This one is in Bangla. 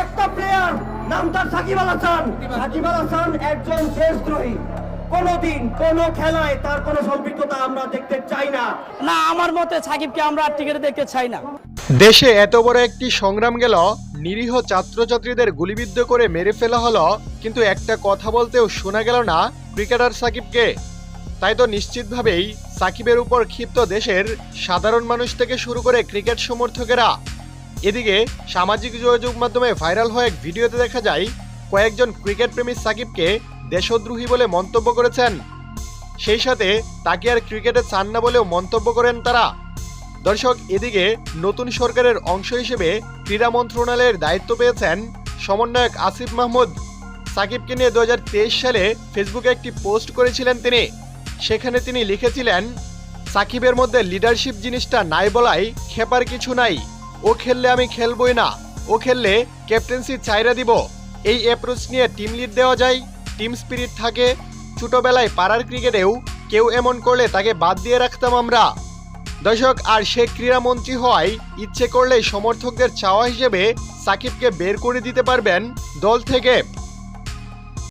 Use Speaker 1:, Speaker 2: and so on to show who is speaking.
Speaker 1: একটা প্লেয়ার নাম তার সাকিব আল হাসান। সাকিব আল হাসান একজন দেশদ্রোহী। কোনোদিন কোনো খেলায় তার কোনো সম্পৃক্ততা আমরা দেখতে চাই না।
Speaker 2: না আমার মতে সাকিবকে আমরা আর টিকিটে দেখতে চাই না।
Speaker 3: দেশে এত বড় একটি সংগ্রাম গেল নিরীহ ছাত্রছাত্রীদের গুলিবিদ্ধ করে মেরে ফেলা হলো কিন্তু একটা কথা বলতেও শোনা গেল না ক্রিকেটার সাকিবকে। তাই তো নিশ্চিতভাবেই সাকিবের উপর ক্ষিপ্ত দেশের সাধারণ মানুষ থেকে শুরু করে ক্রিকেট সমর্থকেরা। এদিকে সামাজিক যোগাযোগ মাধ্যমে ভাইরাল হয়ে এক ভিডিওতে দেখা যায়, কয়েকজন ক্রিকেট প্রেমী সাকিবকে দেশদ্রোহী বলে মন্তব্য করেছেন। সেই সাথে তাকে আর ক্রিকেটে চান না বলেও মন্তব্য করেন তারা। দর্শক, এদিকে নতুন সরকারের অংশ হিসেবে ক্রীড়া মন্ত্রণালয়ের দায়িত্ব পেয়েছেন সমন্বয়ক আসিফ মাহমুদ। সাকিবকে নিয়ে দু হাজার তেইশ সালে ফেসবুকে একটি পোস্ট করেছিলেন তিনি। সেখানে তিনি লিখেছিলেন, সাকিবের মধ্যে লিডারশিপ জিনিসটা নাই বলাই খেপার কিছু নাই। ও খেললে আমি খেলবই না। ও খেললে ক্যাপ্টেন্সি চাইরা দিব। এই অ্যাপ্রোচ নিয়ে টিম লিড দেওয়া যায় টিম স্পিরিট থাকে। ছোটবেলায় পাড়ার ক্রিকেটেও কেউ এমন করলে তাকে বাদ দিয়ে রাখতাম আমরা। দর্শক, আর সে ক্রীড়ামন্ত্রী হওয়ায় ইচ্ছে করলে সমর্থকদের চাওয়া হিসেবে সাকিবকে বের করে দিতে পারবেন দল থেকে।